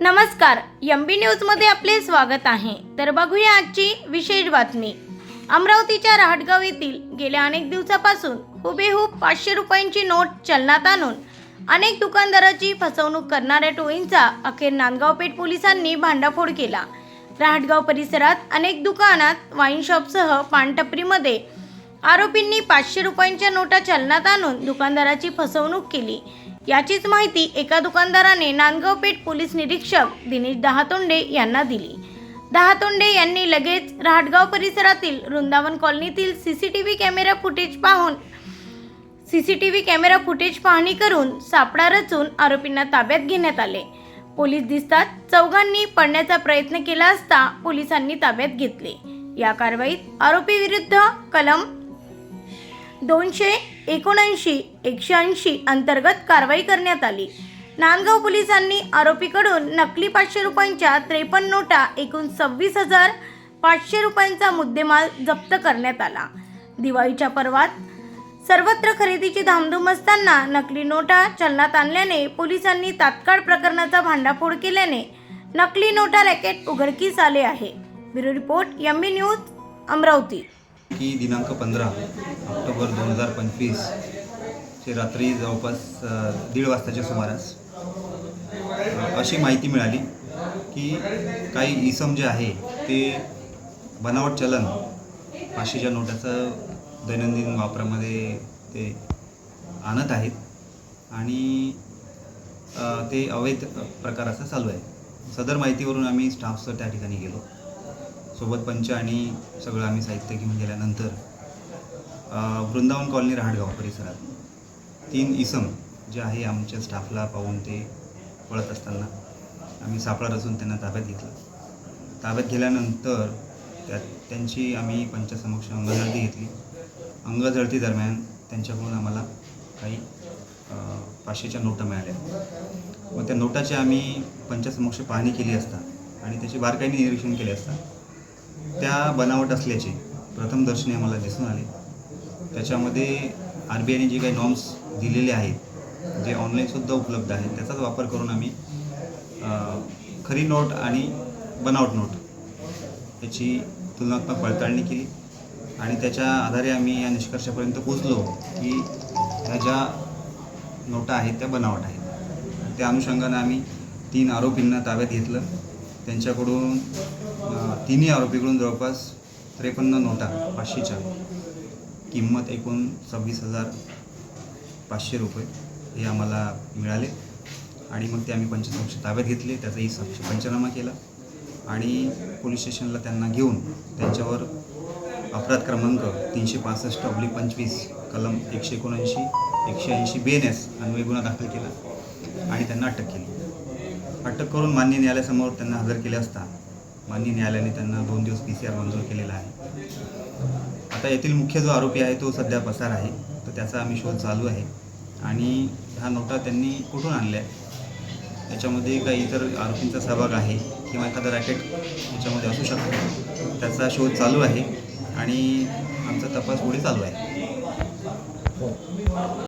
नमस्कार एम बी न्यूजमध्ये आपले स्वागत आहे. तर बघूया आजची विशेष बातमी. अमरावतीच्या रहाटगाव येथील गेल्या अनेक दिवसापासून हुबेहूब पाचशे रुपयांची नोट चलनात आणून अनेक दुकानदाराची फसवणूक करणाऱ्या टोळींचा अखेर नांदगाव पेठ पोलिसांनी भांडाफोड केला. रहाटगाव परिसरात अनेक दुकानात वाईन शॉपसह पानटपरीमध्ये आरोपींनी पाचशे रुपयांच्या नोटा चलनात आणून दुकानदाराची फसवणूक केली. याचीच माहिती एका दुकानदाराने नांदगाव पेठ पोलीस निरीक्षक दिनेश दहातोंडे यांना दिली. दहातोंडे यांनी लगेच रहाटगाव परिसरातील Vrindavan कॉलनीतील C C T V camera footage पाहून C C T V camera footage पाहणी करून सापळा रचून आरोपींना ताब्यात घेण्यात आले. पोलीस दिसतात चौघांनी पडण्याचा प्रयत्न केला असता पोलिसांनी ताब्यात घेतले. या कारवाईत आरोपी विरुद्ध कलम दोनशे एकोणऐंशी एकशे ऐंशी अंतर्गत कारवाई करण्यात आली. नांदगाव पोलिसांनी आरोपीकडून नकली पाचशे रुपयांच्या त्रेपन्न नोटा एकूण सव्वीस हजार पाचशे रुपयांचा मुद्देमाल जप्त करण्यात आला. दिवाळीच्या पर्वात सर्वत्र खरेदीची धामधूम असताना नकली नोटा चलनात आणल्याने पोलिसांनी तात्काळ प्रकरणाचा भांडाफोड केल्याने नकली नोटा रॅकेट उघडकीस आले आहे. Bureau report M news Amravati. की दिनांक पंधरा ऑक्टोबर दोन हजार पंचवीस चे रात्री जवळपास दीड वाजताच्या सुमारास अशी माहिती मिळाली की काही इसम जे आहे ते बनावट चलन पाचशेच्या नोटाचं दैनंदिन वापरामध्ये ते आणत आहेत आणि ते अवैध प्रकार असा चालू आहे. सदर माहितीवरून आम्ही स्टाफसह त्या ठिकाणी गेलो. सोबत पंच आणि सगळं आम्ही साहित्य घेऊन गेल्यानंतर वृंदावन कॉलनी रहाटगाव परिसरात तीन इसम जे आहे आमच्या स्टाफला पाहून ते पळत असताना आम्ही सापळा रचून त्यांना ताब्यात घेतलं. ताब्यात गेल्यानंतर त्या त्यांची आम्ही पंचासमक्ष अंगझळती घेतली. अंगझळती दरम्यान त्यांच्याकडून आम्हाला काही पाचशेच्या नोटा मिळाल्या. मग त्या नोटाची आम्ही पंचासमक्ष पाहणी केली असता आणि त्याचे बारकाईने निरीक्षण केले असता त्या बनावट असल्याचे प्रथम दर्शनी आम्हाला दिसून आले. त्याच्यामध्ये आर बी आयने जे काही नॉर्म्स दिलेले आहेत जे ऑनलाईनसुद्धा उपलब्ध आहेत त्याचाच वापर करून आम्ही खरी नोट आणि बनावट नोट याची तुलनात्मक पडताळणी केली. आणि त्याच्या आधारे आम्ही या निष्कर्षापर्यंत पोचलो की ह्या ज्या नोटा आहेत त्या बनावट आहेत. त्या अनुषंगानं आम्ही तीन आरोपींना ताब्यात घेतलं. त्यांच्याकडून तिन्ही आरोपीकडून जवळपास त्रेपन्न नोटा पाचशेच्या किंमत एकूण सव्वीस हजार पाचशे रुपये हे आम्हाला मिळाले. आणि मग ते आम्ही पंचसंक्ष ताब्यात घेतले त्याचाही साक्ष पंचनामा केला. आणि पोलीस स्टेशनला त्यांना घेऊन त्यांच्यावर अपराध क्रमांक तीनशे पासष्ट अब्लिक पंचवीस कलम एकशे एकोणऐंशी एकशे ऐंशी बी एन एस अन्वय गुन्हा दाखल केला आणि त्यांना अटक केली. अटक करून मान्य न्यायालयासमोर त्यांना हजर केले असता माननीय न्यायालयाने त्यांना दोन दिवस पी सी आर मंजूर केलेला आहे. आता येथील मुख्य जो आरोपी आहे तो सध्या पसार आहे. तर त्याचा आम्ही शोध चालू आहे. आणि ह्या नोटा त्यांनी कुठून आणल्या? त्याच्यामध्ये काही इतर आरोपींचा सहभाग आहे किंवा एखादा रॅकेट याच्यामध्ये असू शकतो. त्याचा शोध चालू आहे. आणि आमचा तपास पुढे चालू आहे.